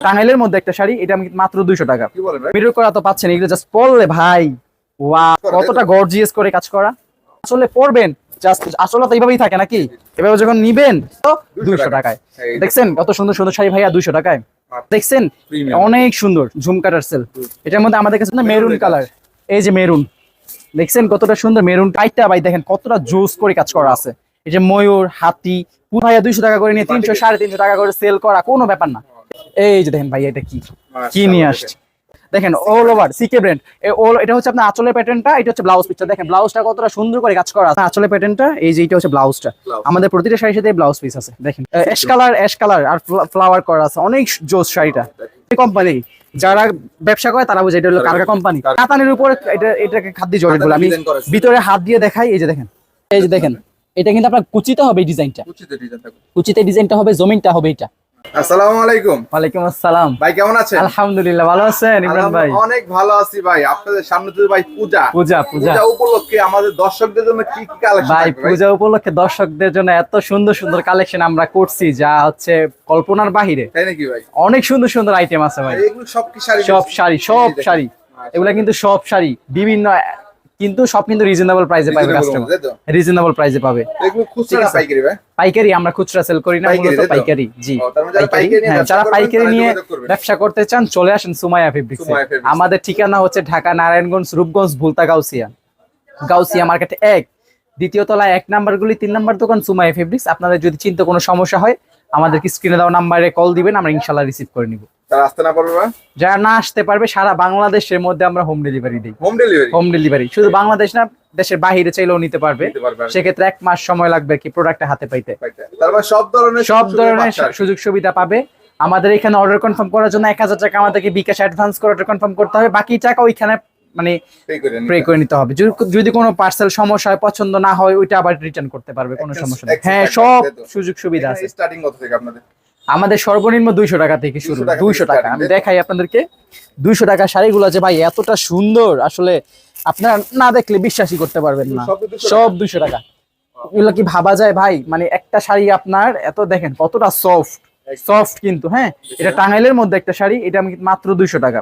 টাঙ্গাইলের মধ্যে একটা শাড়ি এটা আমি মাত্র দুইশো টাকা। মিরর করা তো পাচ্ছেন এগুলো জাস্ট পরলে ভাই ওয়া কতটা গর্জিয়াস করে কাজ করা। আসলে পরবেন জাস্ট আসলে তো এইভাবেই থাকে নাকি? এভাবে যখন নিবেন তো দুইশো টাকায়। দেখছেন কত সুন্দর সুন্দর শাড়ি ভাইয়া দুইশো টাকায়? দেখছেন? অনেক সুন্দর ঝুমকাটার সেল এটার মধ্যে আমাদের কাছে মেরুন কালার এই যে মেরুন দেখছেন কতটা সুন্দর মেরুন টাইটটা ভাই দেখেন কতটা জোস করে কাজ করা আছে। এই যে ময়ূর হাতি পুরো ভাইয়া দুইশো টাকা করে নিয়ে তিনশো সাড়ে তিনশো টাকা করে সেল করা কোনো ব্যাপার না। এই যে দেখেন ভাইয়া এটা কি? কি নিয়ে আসছে? দেখেন অল ওভার সিকে ব্র্যান্ড এটা হচ্ছে আপনার আঁচলের প্যাটার্নটা এটা হচ্ছে ব্লাউজ পিসটা দেখেন ব্লাউজটা কতটা সুন্দর করে কাজ করা আছে। আঁচলের প্যাটার্নটা এই যে এটা হচ্ছে ব্লাউজটা আমাদের প্রতিটা শাড়ির সাথে ব্লাউজ পিস আছে দেখেন। অ্যাশ কালার অ্যাশ কালার আর ফ্লাওয়ার করা আছে অনেক জোস শাড়িটা। কোম্পানি যারা ব্যবসা করে তারা বুঝে এটা হলো কারকা কোম্পানি কাতানের উপরে এটা এটাকে খাদ্য জড়িত বলে আমি। ভিতরে হাত দিয়ে দেখাই এই যে দেখেন। এই যে দেখেন এটা কিন্তু আপনার কুচিতে হবে এই ডিজাইনটা কুচিতে ডিজাইন কুচিতে ডিজাইনটা হবে জমিনটা হবে এটা। আসসালামু আলাইকুম। ওয়ালাইকুম আসসালাম। ভাই কেমন আছেন? আলহামদুলিল্লাহ ভালো আছেন ইমরান ভাই? অনেক ভালো আছি ভাই। আপনাদের সামনে তো ভাই পূজা। পূজা পূজা। উপলক্ষে আমাদের দর্শকদের জন্য কি কি কালেকশন ভাই পূজা উপলক্ষে দর্শকদের জন্য এত সুন্দর সুন্দর কালেকশন আমরা করছি যা হচ্ছে কল্পনার বাহিরে। তাই নাকি ভাই? অনেক সুন্দর সুন্দর আইটেম আছে ভাই। এগুলো সব কি শাড়ি সব শাড়ি সব শাড়ি। এগুলা কিন্তু সব শাড়ি। বিভিন্ন কিন্তু সব কিন্তু রিজনেবল প্রাইসে পাবে কাস্টমার রিজনেবল প্রাইসে পাবে। পাইকারি আমরা খুচরা সেল করি না মূলত? পাইকারি জি। যারা পাইকারি নিয়ে হ্যাঁ ব্যবসা করতে চান চলে আসেন সুমাইয়া ফেব্রিক্স আমাদের ঠিকানা হচ্ছে ঢাকা নারায়ণগঞ্জ রূপগঞ্জ ভুলতা গাউসিয়া। গাউসিয়া মার্কেট এক। দ্বিতীয় তলায় এক নাম্বার গুলি তিন নাম্বার দোকান সুমাইয়া ফেব্রিক্স আপনাদের যদি চিন্তা কোনো সমস্যা হয় আমাদেরকে স্ক্রিনে দেওয়া নাম্বারে কল দিবেন আমরা ইনশাল্লাহ রিসিভ করে নিব। তারা আসতে না পারবে যারা না আসতে পারবে সারা বাংলাদেশের মধ্যে আমরা হোম ডেলিভারি দিই। হোম ডেলিভারি হোম ডেলিভারি শুধু বাংলাদেশ না দেশের বাইরে চাইলেও নিতে পারবে। সেক্ষেত্রে এক মাস সময় লাগবে কি প্রোডাক্টটা হাতে পাইতে। তার মানে সব ধরনের সব ধরনের। সুযোগ সুবিধা পাবে। আমাদের এখানে অর্ডার কনফার্ম করার জন্য এক হাজার টাকা আমাদেরকে বিকাশ অ্যাডভান্স করে অর্ডার কনফার্ম করতে হবে। বাকি টাকা ওইখানে মানে প্রে করে নিতে হবে। যদি যদি কোনো পার্সেল সমস্যা হয় পছন্দ না হয় ওইটা আবার রিটার্ন করতে পারবে কোনো সমস্যা নেই। হ্যাঁ সব সুযোগ সুবিধা আছে। স্টার্টিং কত থেকে আপনাদের? আমাদের সর্বনিম্ন দুইশো টাকা থেকে শুরু 200 টাকা থেকে দুইশো টাকা। আমি দেখাই আপনাদেরকে। দুইশো টাকা শাড়িগুলো যে ভাই এতটা সুন্দর আসলে আপনারা না দেখলে বিশ্বাসই করতে পারবেন না। সব দুইশো টাকা। এগুলো কি ভাবা যায় ভাই? মানে একটা শাড়ি আপনার এত দেখেন কতটা সফট সফট কিন্তু হ্যাঁ? এটা টাঙ্গাইলের মধ্যে একটা শাড়ি এটা আমি মাত্র দুইশো টাকা।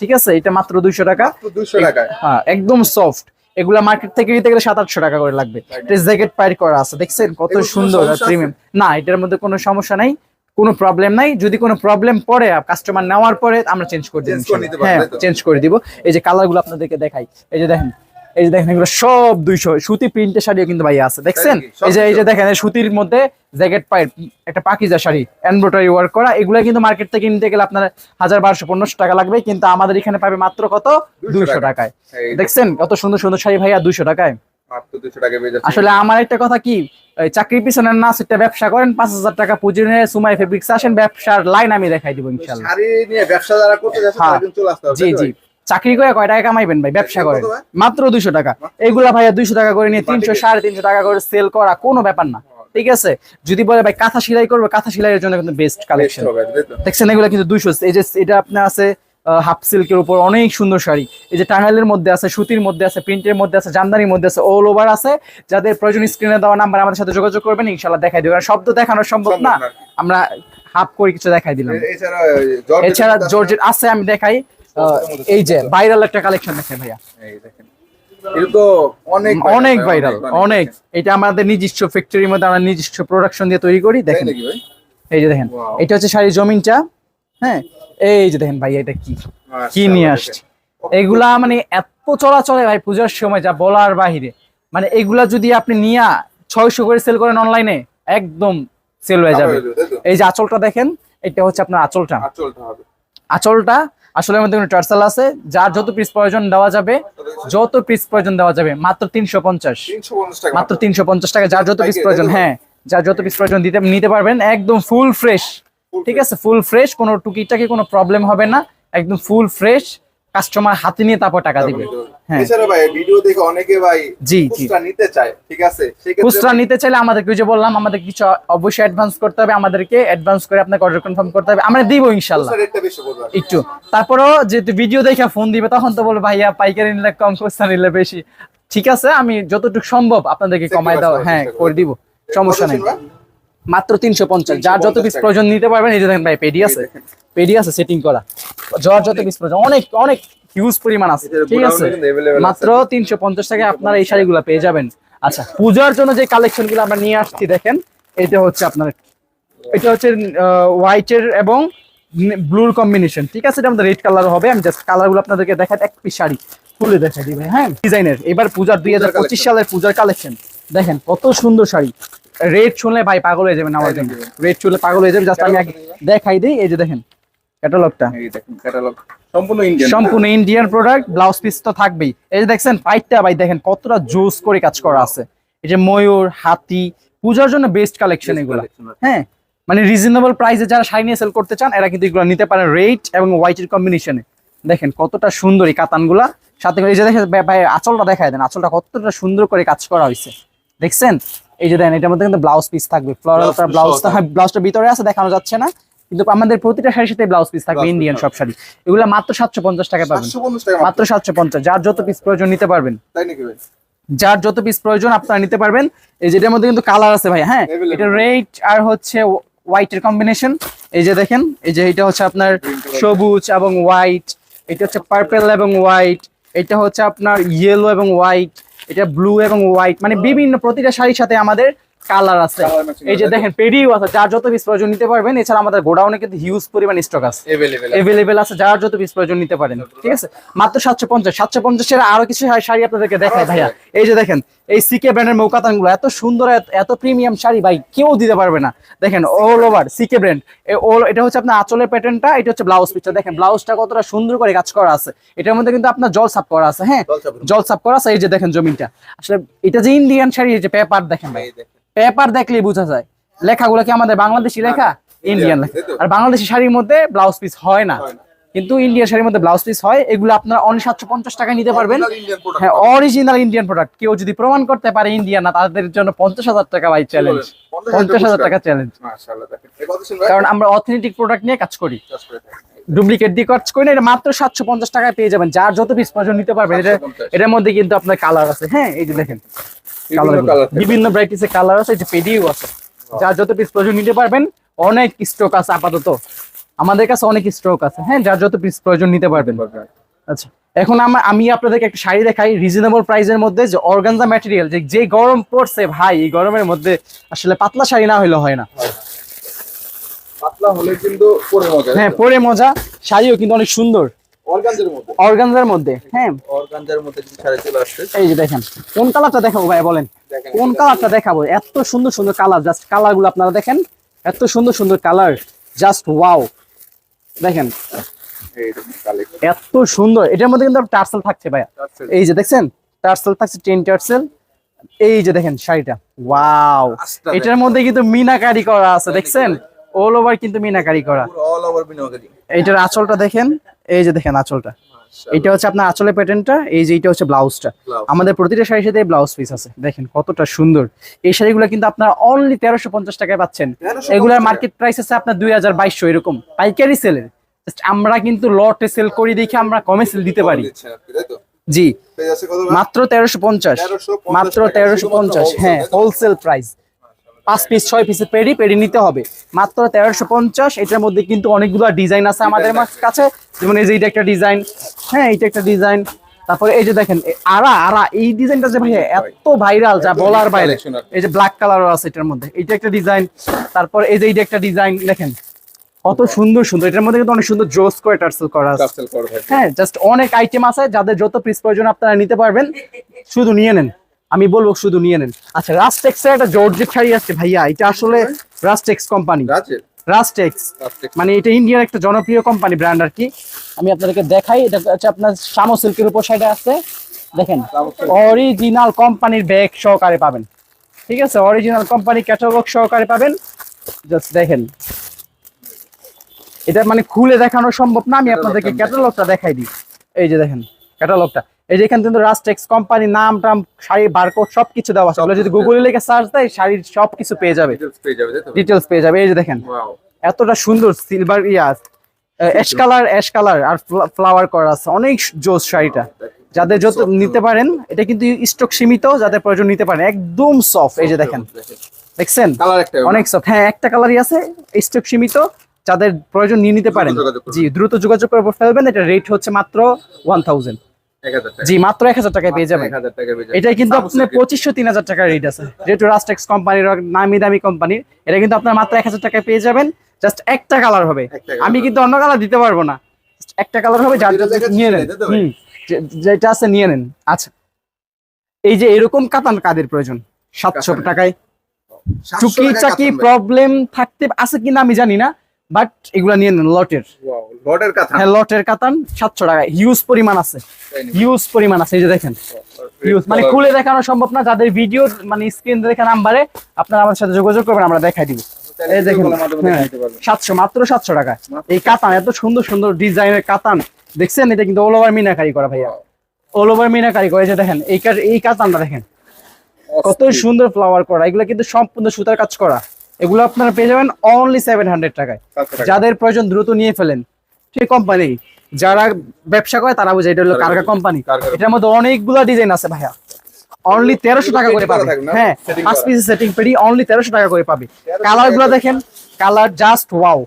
ঠিক আছে? এটা মাত্র দুইশো টাকা। মাত্র 200 টাকায়। হ্যাঁ একদম সফট এগুলা মার্কেট থেকে নিতে গেলে সাত আটশো টাকা করে লাগবে। জ্যাকেট পাইর করা আছে দেখছেন? কত সুন্দর প্রিমিয়াম না এটার মধ্যে কোনো সমস্যা নাই। কোনো প্রবলেম নাই। যদি কোনো প্রবলেম পড়ে কাস্টমার নেওয়ার পরে আমরা চেঞ্জ করে দিব পারবে, হ্যাঁ চেঞ্জ করে দিব। এই যে কালারগুলো আপনাদেরকে দেখাই। এই যে দেখেন এই যে দেখেন এগুলো সব দুইশো। সুতি প্রিন্টের শাড়িও কিন্তু ভাই আছে দেখছেন? এই যে এই যে দেখেন সুতির মধ্যে জ্যাকেট পাইর একটা পাকিজা শাড়ি এমব্রয়ডারি ওয়ার্ক করা এগুলো কিন্তু মার্কেট থেকে নিতে গেলে আপনার হাজার বারোশো পনেরোশো টাকা লাগবে কিন্তু আমাদের এখানে পাবে মাত্র কত? দুইশো টাকায়। দেখছেন? কত সুন্দর সুন্দর শাড়ি ভাইয়া দুইশো টাকায়। মাত্র 200 টাকায় পেয়ে যাচ্ছে আসলে আমার একটা কথা কি? ওই চাকরির পিছনে না সেটা ব্যবসা করেন পাঁচ হাজার টাকা পুঁজি নিয়ে সুমাই ফেব্রিক্স আসেন ব্যবসার লাইন আমি দেখাই দিব ইনশাল্লাহ। ব্যবসা যারা করতে যাচ্ছে হ্যাঁ। জি জি। চাকরি করে কয় টাকা কামাইবেন ভাই? ব্যবসা করেন। মাত্র দুইশো টাকা। এগুলা ভাইয়া দুইশো টাকা করে নিয়ে তিনশো সাড়ে তিনশো টাকা করে সেল করা কোনো ব্যাপার না। ঠিক আছে? যদি বলে ভাই কাঁথা সেলাই করবে কাঁথা সেলাইয়ের জন্য কিন্তু বেস্ট কালেকশন? দেখছেন এগুলো কিন্তু দুইশো। এই যে এটা আপনার আছে হাফ সিল্কের উপর অনেক সুন্দর শাড়ি। এই যে টাঙ্গাইলের মধ্যে আছে সুতির মধ্যে আছে প্রিন্টের মধ্যে আছে জামদানির মধ্যে আছে অল ওভার আছে। যাদের প্রয়োজন স্ক্রিনে দেওয়া নাম্বার আমাদের সাথে যোগাযোগ করবেন ইনশাল্লাহ দেখাই দেবেন শব্দ দেখানো সম্ভব না। আমরা হাফ করে কিছু দেখাই দিলাম। এছাড়া জর্জেট আছে। আমি দেখাই। এই যে ভাইরাল একটা কালেকশন দেখাই ভাইয়া। এই দেখেন। অনেক অনেক ভাইরাল অনেক। এটা আমাদের নিজস্ব ফ্যাক্টরির মধ্যে আমরা নিজস্ব প্রোডাকশন দিয়ে তৈরি করি দেখেন। এই যে দেখেন. এটা হচ্ছে শাড়ির জমিনটা। হ্যাঁ? এই যে দেখেন ভাই এটা কি? কি নিয়ে আসছে? এগুলা মানে এত চলাচলে ভাই পূজার সময় যা বলার বাহিরে। মানে এগুলা যদি আপনি নিয়া ছয়শো করে সেল করেন অনলাইনে একদম সেল হয়ে যাবে। এই যে আঁচলটা দেখেন এটা হচ্ছে আপনার আঁচলটা। আঁচলটা হবে। আসলে মধ্যে কোনো টার্সাল আছে যার যত পিস প্রয়োজন দেওয়া যাবে যত পিস প্রয়োজন দেওয়া যাবে মাত্র তিনশো পঞ্চাশ। মাত্র তিনশো পঞ্চাশ টাকা যার যত পিস প্রয়োজন হ্যাঁ যার যত পিস প্রয়োজন দিতে নিতে পারবেন একদম ফুল ফ্রেশ ঠিক আছে ফুল ফ্রেশ কোনো টুকিটাকি কোনো প্রবলেম হবে না একদম ফুল ফ্রেশ কাস্টমার হাতে নিয়ে তারপর টাকা দিবে। হ্যাঁ। এছাড়া ভাই ভিডিও দেখে অনেকে ভাই জি, জি। খুচরা নিতে চায় ঠিক আছে? খুচরা নিতে চাইলে আমাদেরকে যে বললাম আমাদের কিছু অবশ্যই অ্যাডভান্স করতে হবে আমাদেরকে অ্যাডভান্স করে আপনাকে অর্ডার কনফার্ম করতে হবে আমরা দিব। একটু। তারপরেও যেহেতু ভিডিও দেখে ফোন দিবে তখন তো বলব ভাইয়া পাইকারি নিলে কম খুচরা নিলে বেশি। ঠিক আছে আমি যতটুকু সম্ভব আপনাদেরকে কমাই দেওয়া হ্যাঁ করে দিব সমস্যা নেই? মাত্র তিনশো পঞ্চাশ। যার যত 350 পিস প্রয়োজন নিতে পারবেন এই যে দেখেন ভাই পেডি আছে। পেডি আছে সেটিং করা। জ্বর যত পিস প্রয়োজন অনেক অনেক হিউজ পরিমাণ আছে। ঠিক আছে? মাত্র তিনশো পঞ্চাশ টাকায় আপনারা এই শাড়িগুলো পেয়ে যাবেন। আচ্ছা পূজার জন্য যে কালেকশনগুলো আমরা নিয়ে আসছি দেখেন এটা হচ্ছে আপনার এটা হচ্ছে হোয়াইটের এবং ব্লুর কম্বিনেশন ঠিক আছে? এটা আমাদের রেড কালার হবে। আমি জাস্ট কালারগুলো আপনাদেরকে দেখাই এক পিস শাড়ি। খুলে দেখাই দিবে হ্যাঁ? ডিজাইনের এবার পূজার দুই হাজার পঁচিশ collection। সালের পূজার কালেকশন দেখেন কত সুন্দর শাড়ি। রেড শুনলে ভাই পাগল হয়ে যাবেন আমার জন্য রেড শুনলে পাগল হয়ে যাবে জাস্ট আমি দেখাই দিই এই যে দেখেন ক্যাটালগটা এই দেখেন ক্যাটালগ সম্পূর্ণ ইন্ডিয়ান সম্পূর্ণ ইন্ডিয়ান প্রোডাক্ট ব্লাউজ পিস তো থাকবেই। এই যে দেখছেন পাইটটা ভাই দেখেন কতটা জোস করে কাজ করা আছে। এই যে ময়ূর হাতি পূজার জন্য বেস্ট কালেকশন এগুলো। হ্যাঁ মানে রিজনেবল প্রাইসে যারা শাড়ি নিয়ে সেল করতে চান এরা কিন্তু এগুলো নিতে পারেন রেড এবং হোয়াইটের কম্বিনেশনে দেখেন কতটা সুন্দর এই কাতানগুলা। সাথে এই যে দেখেন ভাই- ভাই আঁচলটা দেখায় দেন আঁচলটা কতটা সুন্দর করে কাজ করা হয়েছে। দেখছেন? এই যে দেখেন এটার মধ্যে কিন্তু ব্লাউজ পিস থাকবে। ফ্লোরাল ব্লাউজটা হ্যাঁ ব্লাউজটা ভিতরে আছে দেখানো যাচ্ছে না। কিন্তু আমাদের প্রতিটা শাড়ির সাথে ব্লাউজ পিস থাকবে ইন্ডিয়ান সব শাড়ি। এগুলো মাত্র সাতশো পঞ্চাশ টাকা পাবেন। মাত্র। সাতশো পঞ্চাশ। যার যত পিস প্রয়োজন নিতে পারবেন। তাই নাকি ভাই? যার যত পিস প্রয়োজন আপনারা নিতে পারবেন। এই যেটার মধ্যে কিন্তু কালার আছে ভাই হ্যাঁ? এটা রেড আর হচ্ছে হোয়াইটের কম্বিনেশন এই যে দেখেন এই যে এটা হচ্ছে আপনার সবুজ এবং হোয়াইট এটা হচ্ছে পার্পেল এবং হোয়াইট এটা হচ্ছে আপনার ইয়েলো এবং হোয়াইট এটা ব্লু এবং হোয়াইট মানে বিভিন্ন প্রতিটা শাড়ির সাথে আমাদের কালার আছে। এই যে দেখেন পেডিও আছে যার যত পিস প্রয়োজন নিতে পারবেন এছাড়া আমাদের গোডাউনে কিন্তু হিউজ পরিমাণ স্টক আছে। এভেলেবেল আছে। যার যত পিস প্রয়োজন নিতে পারেন ঠিক আছে? মাত্র সাতশো পঞ্চাশ সাতশো পঞ্চাশের আরও কিছু হয় শাড়ি আপনাদেরকে দেখায় ভাইয়া। এই যে দেখেন এই সিকে ব্র্যান্ডের মৌকাতানগুলো এত সুন্দর এত- প্রিমিয়াম শাড়ি ভাই কেউ দিতে পারবে না। দেখেন অল ওভার সিকে ব্র্যান্ড এটা হচ্ছে আপনার আঁচলের প্যাটার্নটা এটা হচ্ছে ব্লাউজ পিসটা দেখেন ব্লাউজটা কতটা সুন্দর করে কাজ করা আছে। এটার মধ্যে কিন্তু আপনার জল সাপ করা আছে হ্যাঁ? জল সাপ করা আছে এই যে দেখেন জমিনটা। আসলে এটা যে ইন্ডিয়ান শাড়ি এই যে পেপার দেখেন ভাই। পেপার দেখলেই বোঝা যায়। লেখাগুলো কি আমাদের বাংলাদেশি লেখা? ইন্ডিয়ান লেখা। আর বাংলাদেশি শাড়ির মধ্যে ব্লাউজ পিস হয় না। কিন্তু ইন্ডিয়ান শাড়ির মধ্যে ব্লাউজ পিস হয় এগুলো আপনার অন সাতশো পঞ্চাশ টাকায় নিতে পারবেন। হ্যাঁ অরিজিনাল ইন্ডিয়ান প্রোডাক্ট কেউ যদি প্রমাণ করতে পারে ইন্ডিয়ান না তাদের জন্য পঞ্চাশ হাজার টাকা ভাই চ্যালেঞ্জ পঞ্চাশ হাজার টাকা চ্যালেঞ্জ কারণ আমরা অথেন্টিক প্রোডাক্ট নিয়ে কাজ করি। ডুপ্লিকেট দিয়ে কাজ করি না এটা মাত্র সাতশো পঞ্চাশ টাকায় পেয়ে যাবেন। যার যত পিস প্রয়োজন নিতে পারবেন এটা এটার মধ্যে কিন্তু আপনার কালার আছে। হ্যাঁ এই যে দেখেন বিভিন্ন ভ্যারাইটিসের কালার আছে এই যে পেডিও আছে। যার যত পিস প্রয়োজন নিতে পারবেন অনেক স্টক আছে আপাতত। আমাদের কাছে অনেক স্টক আছে। হ্যাঁ যার যত পিস প্রয়োজন নিতে পারবেন। আচ্ছা এখন আমরা আমি আপনাদেরকে একটা শাড়ি দেখাই রিজনেবল প্রাইসের মধ্যে যে অর্গানজা ম্যাটেরিয়াল যে যে গরম পড়ছে ভাই এই গরমের মধ্যে আসলে পাতলা শাড়ি না হলে হয় না। পাতলা হলে কিন্তু পরে মজা। হ্যাঁ পরে মজা। শাড়িও কিন্তু অনেক সুন্দর। অর্গানজার মধ্যে? অর্গানজার মধ্যে হ্যাঁ। অর্গানজার মধ্যে কিন্তু শাড়ি চলে আসছে। এই যে দেখেন কোন কালারটা দেখাবো ভাই বলেন। কোন কালারটা দেখাবো? এত সুন্দর সুন্দর কালার জাস্ট কালারগুলো আপনারা দেখেন। এত সুন্দর সুন্দর কালার জাস্ট ওয়াও দেখেন। এত সুন্দর। এটার মধ্যে কিন্তু টার্সেল থাকছে ভাইয়া। এই যে দেখছেন? টার্সেল থাকছে টেন টার্সেল। এই যে দেখেন শাড়িটা। ওয়াও। এটার মধ্যে কিন্তু মিনাকারি করা আছে দেখছেন? অল ওভার কিন্তু মিনাকারি করা। অল ওভার মিনাকারি। এইটার আঁচলটা দেখেন। এই যে দেখেন আঁচলটা। এটা হচ্ছে আপনার আঁচলের প্যাটার্নটা এই যে এটা হচ্ছে ব্লাউজটা আমাদের প্রতিটা শাড়ির সাথে ব্লাউজ পিস আছে। দেখেন কতটা সুন্দর। এই শাড়িগুলো কিন্তু আপনার অনলি তেরোশো পঞ্চাশ টাকায় পাচ্ছেন। 1350 এগুলার মার্কেট প্রাইস আছে আপনার দুই হাজার বাইশশো এরকম। পাইকারি সেলের আমরা কিন্তু লটে সেল করি দেখে আমরা কমে সেল দিতে পারি? জি? মাত্র তেরোশো পঞ্চাশ। 1350 মাত্র তেরোশো পঞ্চাশ। হ্যাঁ হোলসেল প্রাইস পাঁচ পিস ছয় পিসের পেডি পেডি নিতে হবে। মাত্র তেরোশো পঞ্চাশ এটার মধ্যে কিন্তু অনেকগুলো ডিজাইন আছে আমাদের কাছে। যেমন এই যে এইটা একটা ডিজাইন হ্যাঁ এইটা একটা ডিজাইন তারপরে এই যে দেখেন আরা আরা এই ডিজাইনটা যে ভাইয়া এত ভাইরাল যা বলার বাইরে। এই যে ব্ল্যাক কালারও আছে এটার মধ্যে। এইটা একটা ডিজাইন তারপর এই যে এইটা একটা ডিজাইন দেখেন কত সুন্দর সুন্দর। এটার মধ্যে কিন্তু অনেক সুন্দর জোস করে টার্সেল করা আছে। হ্যাঁ। জাস্ট অনেক আইটেম আছে যাদের যত পিস প্রয়োজন আপনারা নিতে পারবেন। শুধু নিয়ে নেন। আমি বলব শুধু নিয়ে নেন। আচ্ছা রাস্টেক্স এর একটা জর্জেট শাড়ি আছে ভাইয়া এটা আসলে রাস্টেক্স কোম্পানি? রাস্টেক্স মানে এটা ইন্ডিয়ার একটা জনপ্রিয় কোম্পানি ব্র্যান্ড আর কি। আমি আপনাদেরকে দেখাই এটা হচ্ছে আপনার শামো সিল্কের উপর সাইডে আছে। দেখেন অরিজিনাল কোম্পানির ব্যাগ সহকারে পাবেন। ঠিক আছে? অরিজিনাল কোম্পানি ক্যাটালগ সহকারে পাবেন। জাস্ট দেখেন। এটা মানে খুলে দেখানো সম্ভব না আমি আপনাদেরকে ক্যাটালগটা দেখাই দিই। এই যে দেখেন ক্যাটালগটা এই যে এখানে কিন্তু রাস্টেক্স কোম্পানি নাম টাম শাড়ি বারকোড সবকিছু দেওয়া আছে। যদি গুগলে লিখে সার্চ দেয় শাড়ির সবকিছু পেয়ে যাবে? ডিটেলস পেয়ে যাবে এই যে দেখেন। এতটা সুন্দর সিলভার ইয়া অ্যাশ কালার অ্যাশ কালার আর ফ্লাওয়ার করা আছে। অনেক জোস শাড়িটা। যাদের যত নিতে পারেন এটা কিন্তু স্টক সীমিত যাদের প্রয়োজন নিতে পারেন। একদম সফট এই যে দেখেন। দেখছেন? অনেক সফট হ্যাঁ একটা কালারই আছে স্টক সীমিত। যাদের প্রয়োজন নিয়ে নিতে পারেন। জি দ্রুত যোগাযোগ করে ফেলবেন। এটা রেট হচ্ছে মাত্র ওয়ান থাউজেন্ড জি মাত্র এক হাজার টাকায় পেয়ে যাবেন। এটা কিন্তু আপনার পঁচিশশো তিন হাজার টাকার রেট আছে। যেহেতু রাস্টেক্স কোম্পানির নামি দামি কোম্পানির এটা কিন্তু আপনার মাত্র এক হাজার টাকায় পেয়ে যাবেন। জাস্ট একটা কালার হবে। আমি কিন্তু অন্য কালার দিতে পারব না। একটা কালার হবে যার নিয়ে নেন। যেটা আছে নিয়ে নেন। আচ্ছা। এই যে এরকম কাতান কাদের প্রয়োজন? সাতশো টাকায়। 700 চুকি চাকি প্রবলেম থাকতে আছে কিনা আমি জানি না। বাট এগুলা নিয়ে নেন লটের। লটের কথা হ্যাঁ লটের কাতান সাতশো টাকায়। হিউজ পরিমাণ আছে। হিউজ পরিমাণ আছে এই যে দেখেন। মানে খুলে দেখানো সম্ভব না যাদের ভিডিও মানে স্ক্রিন দেখে নাম্বারে আপনারা আমাদের সাথে যোগাযোগ করবেন আমরা দেখাই দিব। এই দেখেন video call এর মাধ্যমে হ্যাঁ, মাত্র সাতশো টাকা এই কাতান এত সুন্দর সুন্দর ডিজাইনের কাতান। দেখছেন? এটা কিন্তু অল ওভার মিনাকারি করা ভাইয়া। অল ওভার মিনাকারি করে যে দেখেন এই এই কাতানটা দেখেন। কত সুন্দর ফ্লাওয়ার করা এগুলো কিন্তু সম্পূর্ণ সুতার কাজ করা। এগুলো আপনারা পেয়ে যাবেন অনলি সেভেন হান্ড্রেড টাকায়। যাদের প্রয়োজন দ্রুত নিয়ে ফেলেন সেই কোম্পানি যারা ব্যবসা করে তারা বুঝে এটা হলো কারগা কোম্পানি এটার মধ্যে অনেকগুলা ডিজাইন আছে ভাইয়া। অনলি তেরোশো টাকা করে পাবে। হ্যাঁ পাঁচ পিস সেটিং পেডি অনলি তেরোশো টাকা করে পাবে। কালারগুলো টাকা। দেখেন colour just wow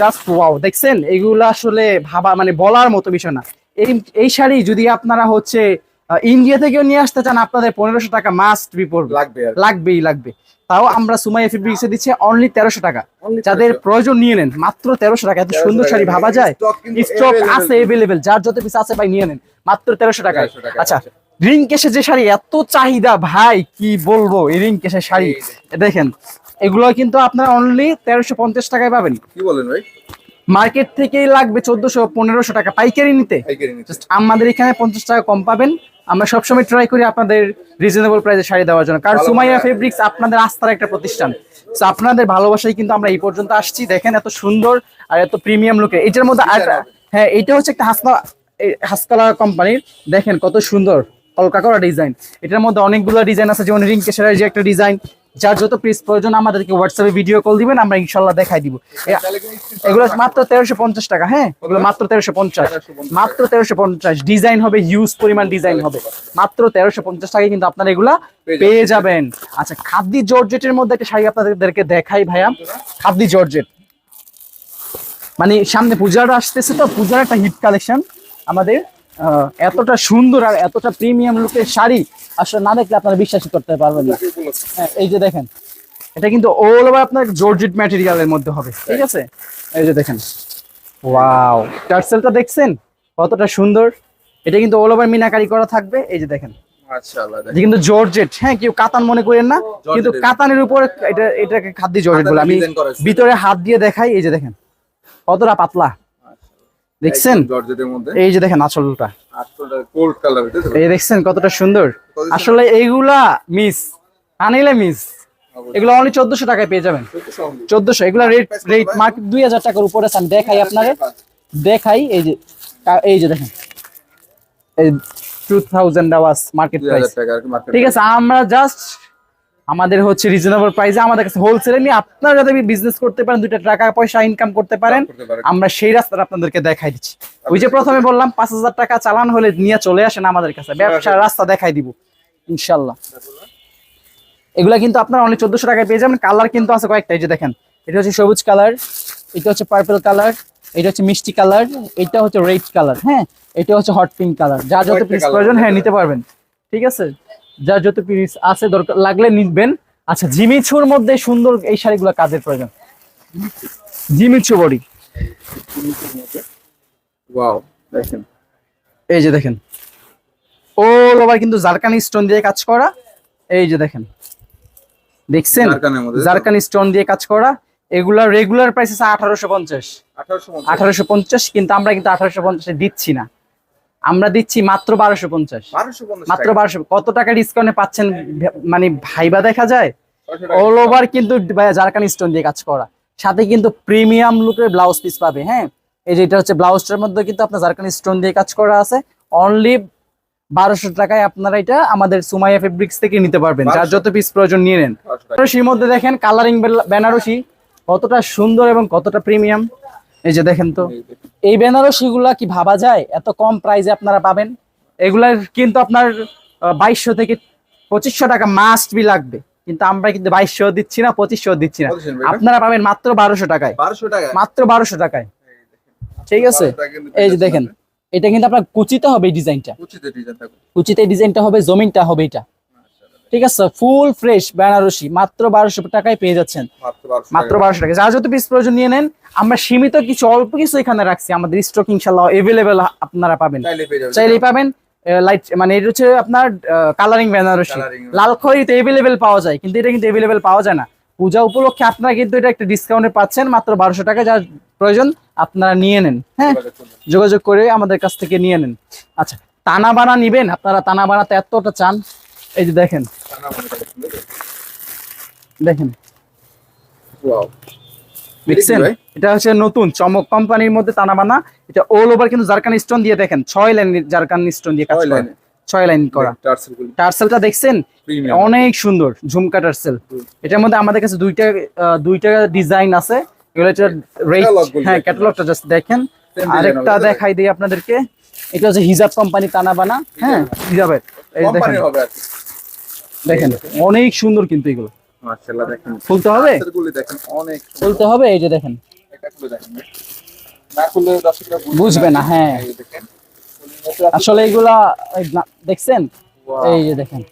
just wow দেখছেন? এগুলো আসলে ভাবা মানে বলার মতো বিষয় না। এই এই শাড়ি যদি আপনারা হচ্ছে ইন্ডিয়া থেকেও নিয়ে আসতে চান আপনাদের পনেরোশো টাকা মাস্ট বি পড়বে। লাগবে লাগবেই লাগবে। তাও আমরা সুমাই এফি ব্রিক্সে দিচ্ছে অনলি তেরোশো টাকা। যাদের প্রয়োজন নিয়ে নেন মাত্র তেরোশো টাকা। এত সুন্দর শাড়ি ভাবা যায়? স্টক আছে এভেলেবেল যার যত পিস আছে ভাই নিয়ে নেন মাত্র তেরোশো টাকায়। 1300 টাকা, আচ্ছা আচ্ছা। রিং কেসে যে শাড়ি এত চাহিদা ভাই কি বলব? এই রিং কেসের শাড়ি। দেখেন এগুলো কিন্তু আপনারা অনলি তেরোশো পঞ্চাশ টাকায় পাবেন। কি বলেন ভাই? মার্কেট থেকেই লাগবে চোদ্দশো পনেরোশো টাকা পাইকারি নিতে। আমাদের এখানে পঞ্চাশ টাকা কম পাবেন। আমরা সবসময় ট্রাই করি আপনাদের রিজনেবল প্রাইসে শাড়ি দেওয়ার জন্য। কারণ সুমাইয়া ফেব্রিক্স আপনাদের আস্থার একটা প্রতিষ্ঠান। তো আপনাদের ভালোবাসায় কিন্তু আমরা এই পর্যন্ত আসছি। দেখেন এত সুন্দর আর এত প্রিমিয়াম লুকে এটার মধ্যে হ্যাঁ এটা হচ্ছে একটা হাসনা হাসকালা কোম্পানির দেখেন কত সুন্দর কলকা করা ডিজাইন এটার মধ্যে অনেকগুলো ডিজাইন আছে। যেমন রিং কেশারের যে একটা ডিজাইন যার যত পিস প্রয়োজন আমাদেরকে হোয়াটসঅ্যাপে ভিডিও কল দিবেন আমরা ইনশাল্লাহ দেখাই দিব। এগুলো মাত্র তেরোশো পঞ্চাশ টাকা হ্যাঁ? এগুলো মাত্র তেরোশো পঞ্চাশ। 1350 মাত্র তেরোশো পঞ্চাশ। ডিজাইন হবে হিউজ পরিমাণ ডিজাইন হবে। মাত্র তেরোশো পঞ্চাশ টাকায় কিন্তু আপনারা এগুলা পেয়ে যাবেন। আচ্ছা খাদ্দি জর্জেটের মধ্যে একটা শাড়ি আপনাদেরকে দেখাই ভাইয়া। খাদ্দি জর্জেট। মানে সামনে পূজাটা আসতেছে তো পূজার একটা হিট কালেকশন আমাদের। এতটা সুন্দর আর এতটা প্রিমিয়াম লুকের শাড়ি আসলে না দেখলে আপনারা বিশ্বাসই করতে পারবেন না। হ্যাঁ, এই যে দেখেন এটা কিন্তু অল ওভার আপনার জর্জেট ম্যাটেরিয়ালের মধ্যে হবে ঠিক আছে? এই যে দেখেন ওয়াও টার্সেলটা দেখছেন? কতটা সুন্দর। এটা কিন্তু অল ওভার মিনাকারি করা থাকবে এই যে দেখেন। কিন্তু জর্জেট হ্যাঁ কেউ কাতান মনে করেন না কিন্তু কাতানের উপর এটা এটাকে খাদ্য জর্জেট বলে। আমি। ভিতরে হাত দিয়ে দেখাই এই যে দেখেন কতটা পাতলা। দেখছেন? এই যে দেখেন তো? এই দেখছেন কতটা সুন্দর। আসলে এইগুলা মিস আনিলে মিস এগুলো অনলি চোদ্দশো টাকায় পেয়ে যাবেন। চোদ্দশো এগুলো রেট রেট মার্কেট দুই হাজার টাকার উপরে। আমি দেখাই আপনারে। দেখাই এই যে এই যে দেখেন। এই টু থাউজেন্ড আওয়াজ মার্কেট প্রাইস ঠিক আছে আমরা জাস্ট আমাদের হচ্ছে রিজনেবল প্রাইসে আমাদের কাছে হোলসেলে নিয়ে আপনারা যাতে বিজনেস করতে পারেন দুইটা টাকা পয়সা ইনকাম করতে পারেন আমরা সেই রাস্তাটা আপনাদেরকে দেখাই দিচ্ছি। ওই যে প্রথমে বললাম পাঁচ হাজার টাকা চালান হলে নিয়ে চলে আসেন আমাদের কাছে। ব্যবসার রাস্তা দেখাই দিব ইনশাল্লাহ। এগুলা কিন্তু আপনারা অনেক চোদ্দশো টাকায় পেয়ে যাবেন। কালার কিন্তু আছে কয়েকটা এই যে দেখেন। এটা হচ্ছে সবুজ কালার এটা হচ্ছে পার্পল কালার এটা হচ্ছে মিষ্টি কালার এটা হচ্ছে রেড কালার হ্যাঁ? এটা হচ্ছে হট পিঙ্ক কালার যা যত পিস প্রয়োজন হ্যাঁ নিতে পারবেন। ঠিক আছে? যার যত পিস আছে দরকার লাগলে নিবেন। আচ্ছা জিমিছুর মধ্যে সুন্দর এই শাড়িগুলো কাজের প্রয়োজন? জিমিছু বডি। ওয়াও দেখেন। এই যে দেখেন। অল ওভার কিন্তু জারকানি স্টোন দিয়ে কাজ করা। এই যে দেখেন। দেখছেন? জারকানি স্টোন দিয়ে কাজ করা। এগুলা রেগুলার প্রাইস আছে আঠারোশো পঞ্চাশ। 1850 আঠারোশো পঞ্চাশ কিন্তু আমরা কিন্তু আঠারোশো পঞ্চাশে দিচ্ছি না। আমরা দিচ্ছি মাত্র বারোশো পঞ্চাশ। মাত্র বারোশো। কত টাকা ডিসকাউন্টে পাচ্ছেন মানে ভাইবা দেখা যায়? অল ওভার কিন্তু জারকানি স্টোন দিয়ে কাজ করা। সাথে কিন্তু প্রিমিয়াম লুকের ব্লাউজ পিস পাবে হ্যাঁ? এই যে এটা হচ্ছে ব্লাউজটার মধ্যে কিন্তু আপনার জারকানি স্টোন দিয়ে কাজ করা আছে। অনলি বারোশো টাকায় আপনারা এটা আমাদের সুমাইয়া ফেব্রিক্স থেকে নিতে পারবেন যার যত পিস প্রয়োজন নিয়ে নেন। 1200 টাকা। বেনারসির মধ্যে দেখেন কালারিং বেনারসি কতটা সুন্দর এবং কতটা প্রিমিয়াম এই যে দেখেন তো। এই দেখেন। বেনারসি গুলা কি ভাবা যায়? এত কম প্রাইসে আপনারা পাবেন? এগুলার কিন্তু আপনার বাইশশো থেকে পঁচিশশো টাকা মাস্ট বি লাগবে। কিন্তু আমরা কিন্তু বাইশশো দিচ্ছি না পঁচিশশো দিচ্ছি না? আপনারা পাবেন মাত্র বারোশো টাকায়। বারোশো টাকা মাত্র বারোশো টাকায়। ঠিক আছে? 1200 টাকা কিন্তু এই যে দেখেন এটা কিন্তু আপনার কুচিতে হবে এই ডিজাইনটা কুচিতে ডিজাইনটা হবে জমিনটা হবে এটা। ঠিক আছে ফুল ফ্রেশ বেনারসি মাত্র বারোশো টাকায় পেয়ে যাচ্ছেন। মাত্র বারোশো টাকা। যার যত পিস প্রয়োজন নিয়ে নেন আমরা সীমিত কিছু অল্প কিছু এখানে রাখছি। আমাদের স্টক ইনশাল্লাহ এভেলেবেল আপনারা পাবেন। চাইলেই পাবেন লাইট মানে এটা হচ্ছে আপনার কালারিং বেনারসি। লাল খড়িতে এভেলেবেল পাওয়া যায় কিন্তু এটা কিন্তু এভেলেবেল পাওয়া যায় না। পূজা উপলক্ষে আপনারা কিন্তু এটা একটা ডিসকাউন্টে পাচ্ছেন মাত্র বারোশো টাকা। যার প্রয়োজন আপনারা নিয়ে নেন হ্যাঁ? যোগাযোগ যোগাযোগ করে আমাদের কাছ থেকে নিয়ে নেন। আচ্ছা টানা বানা নিবেন? আপনারা টানা বানাতে এতটা চান? এই যে দেখেন। দেখেন। দেখছেন? এটা হচ্ছে নতুন চমক কোম্পানির মধ্যে টানা বানা এটা অল ওভার কিন্তু জারকান স্টোন দিয়ে দেখেন ছয় লাইন জারকান স্টোন দিয়ে কাজ ছয় করা। লাইনে। ছয় লাইন করা। টার্সেলটা দেখছেন? অনেক সুন্দর ঝুমকা টার্সেল। এটার মধ্যে আমাদের কাছে দুইটা দুইটা ডিজাইন আছে। এগুলো রেট হ্যাঁ ক্যাটালগটা জাস্ট দেখেন। আরেকটা দেখাই দিই আপনাদেরকে। এটা হচ্ছে হিজাব কোম্পানি টানা বানা হ্যাঁ হিজাবের। এই দেখেন কোম্পানি হবে আর কি দেখেন অনেক সুন্দর কিন্তু এগুলো। মাশাআল্লাহ দেখেন। খুলতে হবে? টার্সেল দেখেন অনেক খুলতে হবে? এই যে দেখেন। এটা খুলে দেখেন। না খুললে দর্শকরা বুঝবে না, হ্যাঁ। আসলে এগুলা দেখছেন? এই যে দেখেন।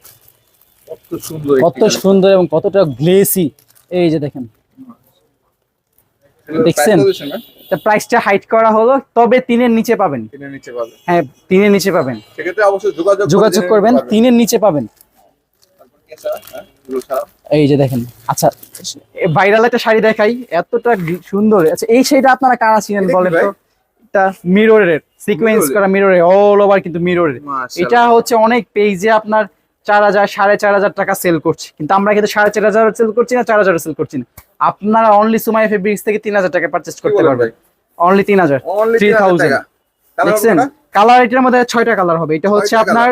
কত সুন্দর কত সুন্দর এবং কতটা গ্লেসি। এই যে দেখেন। দেখছেন? প্রাইসটা হাইট করা হলো তবে তিনের নিচে পাবেন। নিচে হ্যাঁ তিনের নিচে পাবেন। সেক্ষেত্রে অবশ্যই যোগাযোগ যোগাযোগ করবেন তিনের নিচে পাবেন তারপর কি আছে, হ্যাঁ? এগুলো ছাড়া? এই যে দেখেন আচ্ছা ভাইরাল একটা শাড়ি দেখাই এতটা সুন্দর। আচ্ছা এই শাড়িটা আপনারা কারা ছিলেন বলেন তো? এটা মিররের সিকোয়েন্স করা মিররে অল ওভার কিন্তু মিররের এটা হচ্ছে অনেক পেজে আপনার চার হাজার সাড়ে চার হাজার টাকা সেল করছে। কিন্তু আমরা কিন্তু সাড়ে চার হাজার সেল করছি না চার হাজার সেল করছি না। আপনারা অনলি সুমাই ফেব্রিক্স থেকে তিন হাজার টাকা পারচেস করতে পারবেন। অনলি তিন হাজার থ্রি থাউজেন্ড দেখছেন? কালার এটার মধ্যে ছয়টা কালার হবে। এটা হচ্ছে আপনার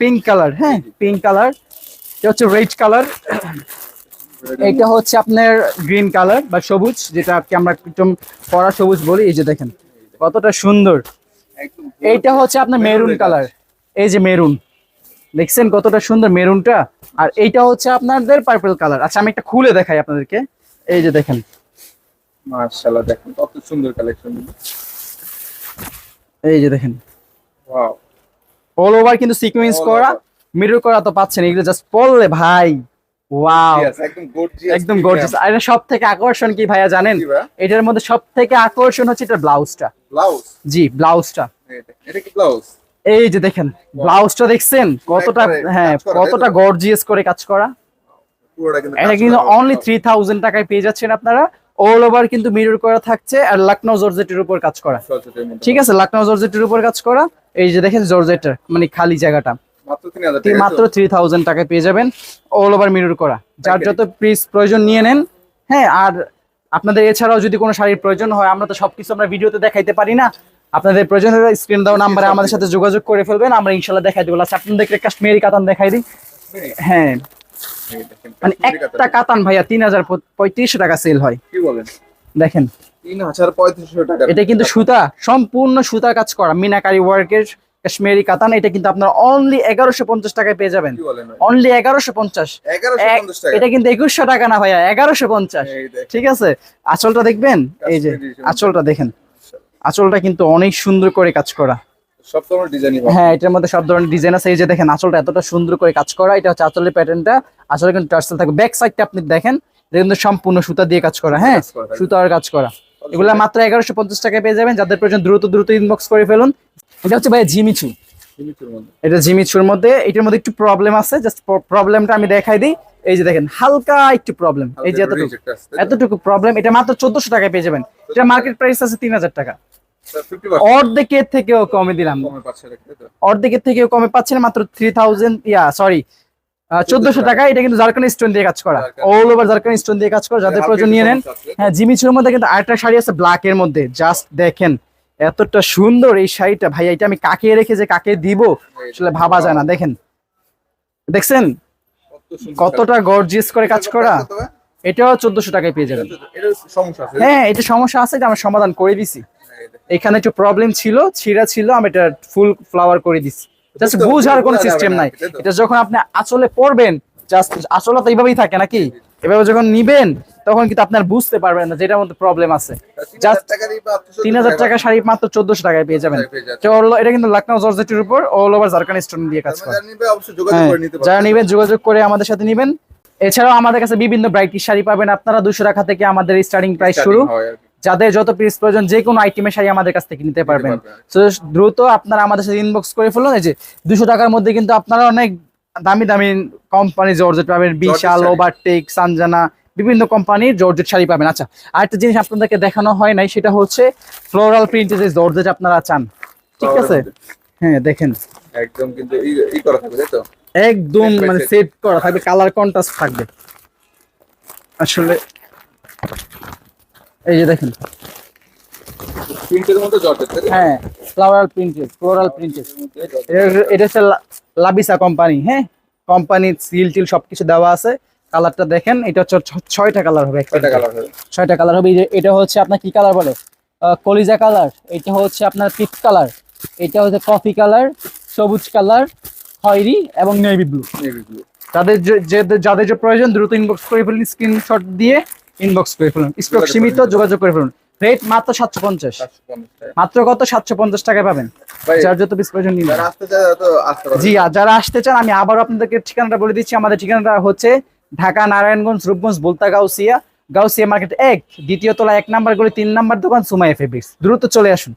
পিঙ্ক কালার হ্যাঁ পিঙ্ক কালার এটা হচ্ছে রেড কালার। এটা হচ্ছে আপনার গ্রিন কালার বা সবুজ যেটা আমরা একদম কড়া সবুজ বলি। এই যে দেখেন কতটা সুন্দর। এইটা হচ্ছে আপনার মেরুন কালার। এই যে মেরুন। দেখছেন কতটা সুন্দর মেরুনটা? আর এইটা হচ্ছে আপনাদের পার্পল কালার। আচ্ছা আমি একটা খুলে দেখাই আপনাদেরকে। এই যে দেখেন। মাশাআল্লাহ দেখেন কত সুন্দর কালেকশন এই যে দেখেন। ওয়াও অল ওভার কিন্তু সিকোয়েন্স করা. মিরর করা তো পাচ্ছেন এগুলো জাস্ট পড়লে ভাই ওয়াও একদম গর্জিয়াস আর এটা সব থেকে আকর্ষণ কি ভাইয়া জানেন? এটার মধ্যে সব থেকে আকর্ষণ হচ্ছে এটা ব্লাউজটা ব্লাউজ জি ব্লাউজটা এটা কি ব্লাউজ এই যে দেখেন ব্লাউজটা দেখছেন? কতটা হ্যাঁ? কতটা গর্জিয়াস করে কাজ করা? এটা কিন্তু অনলি থ্রি থাউজেন্ড টাকায় পেয়ে যাচ্ছেন আপনারা। অল ওভার কিন্তু মিরর করা থাকছে আর লখনৌ জর্জেটের উপর কাজ করা। ঠিক আছে? লখনৌ জর্জেটের উপর কাজ করা। এই যে দেখেন জর্জেটের মানে খালি জায়গাটা। মাত্র 3000 তি- টাকা মাত্র থ্রি থাউজেন্ড টাকায় পেয়ে যাবেন অল ওভার মিরর করা। যার যত পিস প্রয়োজন নিয়ে নেন হ্যাঁ আর আপনাদের এছাড়াও যদি কোনো শাড়ির প্রয়োজন হয় আমরা তো সবকিছু আমরা ভিডিওতে দেখাইতে পারি না। আপনাদের প্রয়োজন হলে স্ক্রিন দেওয়া নাম্বারে আমাদের সাথে যোগাযোগ করে ফেলবেন আমরা ইনশাল্লাহ দেখাই দেবো। আচ্ছা আপনাদেরকে কাশ্মীরি কাতান দেখাই দিই। হ্যাঁ। মানে একটা কাতান। ভাইয়া তিন হাজার পঁয়ত্রিশশো টাকা সেল হয়। কি বলেন? দেখেন। 3350 টাকা। এটা কিন্তু সুতা সম্পূর্ণ সুতা কাজ করা মিনাকারি ওয়ার্কের কাশ্মীরি কাতান এটা কিন্তু আপনার অনলি এগারোশো পঞ্চাশ টাকায় পেয়ে যাবেন? অনলি এগারোশো পঞ্চাশ। এটা কিন্তু একুশশো টাকা না ভাইয়া এগারোশো পঞ্চাশ। ঠিক আছে? আঁচলটা দেখবেন? এই যে আঁচলটা দেখেন। আঁচলটা কিন্তু অনেক সুন্দর করে কাজ করা। সব ডিজাইনই হ্যাঁ এটার মধ্যে সব ধরনের ডিজাইন আছে। এই যে দেখেন আঁচলটা এতটা সুন্দর করে কাজ করা। এটা হচ্ছে আঁচলের প্যাটার্নটা আঁচলে কিন্তু টার্সেল থাকবে। ব্যাক সাইডটা আপনি দেখেন এটা কিন্তু সম্পূর্ণ সুতা দিয়ে কাজ করা। হ্যাঁ সুতার কাজ করা। এগুলো মাত্র এগারোশো পঞ্চাশ টাকায় পেয়ে যাবেন। যাদের প্রয়োজন দ্রুত দ্রুত ইনবক্স করে ফেলুন। এটা হচ্ছে ভাই জিমিচু। এটা জিমিচুর মধ্যে এটার মধ্যে একটু প্রবলেম আছে জাস্ট প্রবলেমটা আমি দেখাই দিই। এই যে দেখেন হালকা একটু প্রবলেম এই যে এতটুকু? এতটুকু প্রবলেম এটা মাত্র চোদ্দশো টাকায় পেয়ে যাবেন। এটা মার্কেট প্রাইস আছে তিন হাজার টাকা। 50% অর্ধেকের থেকেও কমে দিলাম? অর্ধেকের থেকেও কমে পাচ্ছেন মাত্র থ্রি থাউজেন্ড ইয়া সরি চোদ্দশো টাকা। এটা কিন্তু জারকান স্টোন দিয়ে কাজ করা। অল ওভার জারকান স্টোন দিয়ে কাজ করা। যাদের প্রয়োজন নিয়ে নেন। হ্যাঁ জিমিচুর মধ্যে কিন্তু আরেকটা শাড়ি আছে ব্ল্যাক এর মধ্যে। জাস্ট দেখেন। এতটা সুন্দর এই শাড়িটা। ভাই এটা আমি কাকে রেখে যে কাকে দিব আসলে ভাবা যায় না। দেখেন দেখছেন? কতটা গর্জিয়াস করে কাজ করা। এটাও চোদ্দশো টাকায় পেয়ে যাবেন। হ্যাঁ এটা সমস্যা আছে এটা আমরা সমাধান করে দিছি। এখানে একটু প্রবলেম ছিল ছিঁড়া ছিল আমি এটা ফুল ফ্লাওয়ার করে দিছি। জাস্ট বুঝার কোনো সিস্টেম নাই। এটা যখন আপনি আঁচলে পড়বেন জাস্ট আসলে তো এইভাবেই থাকে নাকি? এভাবে যখন নিবেন তখন কিন্তু আপনার বুঝতে পারবেন না যেটার মধ্যে প্রবলেম আছে। তিন হাজার টাকা শাড়ি মাত্র চোদ্দশো টাকায় পেয়ে যাবেন। এটা কিন্তু লখনৌ জর্জেটের উপর অল ওভার জারকান স্টোন দিয়ে কাজ করে মানে যারা হ্যাঁ, করে যারা নিবেন যোগাযোগ করে আমাদের সাথে নিবেন। এছাড়াও আমাদের কাছে বিভিন্ন ব্রাইটিশ শাড়ি পাবেন। আপনারা দুশো টাকা থেকে আমাদের স্টার্টিং প্রাইস শুরু। যাদের যত পিস প্রয়োজন যে কোনো আইটেমের শাড়ি আমাদের কাছ থেকে নিতে পারবেন। পারবেন। দ্রুত আপনারা আমাদের সাথে ইনবক্স করে ফেলুন। এই যে দুশো টাকার মধ্যে কিন্তু আপনারা অনেক দামি দামি কোম্পানি জর্জেট পাবেন বিশাল। ওভারটেক সানজানা বিভিন্ন কোম্পানির জর্জেট শাড়ি পাবেন। আচ্ছা আরেকটা জিনিস আপনাদেরকে দেখানো হয় নাই সেটা হচ্ছে ফ্লোরাল প্রিন্টের যে জর্জেট আপনারা চান। ঠিক আছে? হ্যাঁ দেখেন। একদম কিন্তু ই করা থাকবে তাই তো? একদম মানে সেট করা থাকবে কালার কন্ট্রাস্ট থাকবে। আসলে এই যে দেখেন। প্রিন্টের মধ্যে জর্জেট হ্যাঁ প্রিন্টেড ফ্লোরাল প্রিন্টেড এটা হচ্ছে লাবিসা কোম্পানি হ্যাঁ? কোম্পানি সিল টিল সবকিছু দেওয়া আছে। কালারটা দেখেন এটা হচ্ছে ছয়টা কালার হবে ছয়টা কালার হবে। ছয়টা কালার হবে। এটা হচ্ছে আপনার কি কালার বলে? কলিজা কালার এটা হচ্ছে আপনার পিক কালার এটা হচ্ছে কফি কালার সবুজ কালার খয়েরি এবং নেভি ব্লু নেভি ব্লু যাদের যে- যে- যাদের যে প্রয়োজন দ্রুত ইনবক্স করে ফেলুন স্ক্রিনশট দিয়ে ইনবক্স করে ফেলুন। স্টক সীমিত যোগাযোগ করে ফেলুন। রেট মাত্র সাতশো পঞ্চাশ। মাত্র কত? সাতশো পঞ্চাশ টাকা পাবেন। যার যত পিস প্রয়োজন নিন। যারা আসতে চায় তো আসতে জি যারা আসতে চান আমি আবার আপনাদেরকে ঠিকানাটা বলে দিচ্ছি। আমাদের ঠিকানাটা হচ্ছে ঢাকা নারায়ণগঞ্জ রূপগঞ্জ বলতা গাউসিয়া। গাউসিয়া মার্কেট এক দ্বিতীয় তলা এক নাম্বার গলি তিন নাম্বার দোকান সুমাইয়া ফেব্রিক্স। দ্রুত চলে আসুন।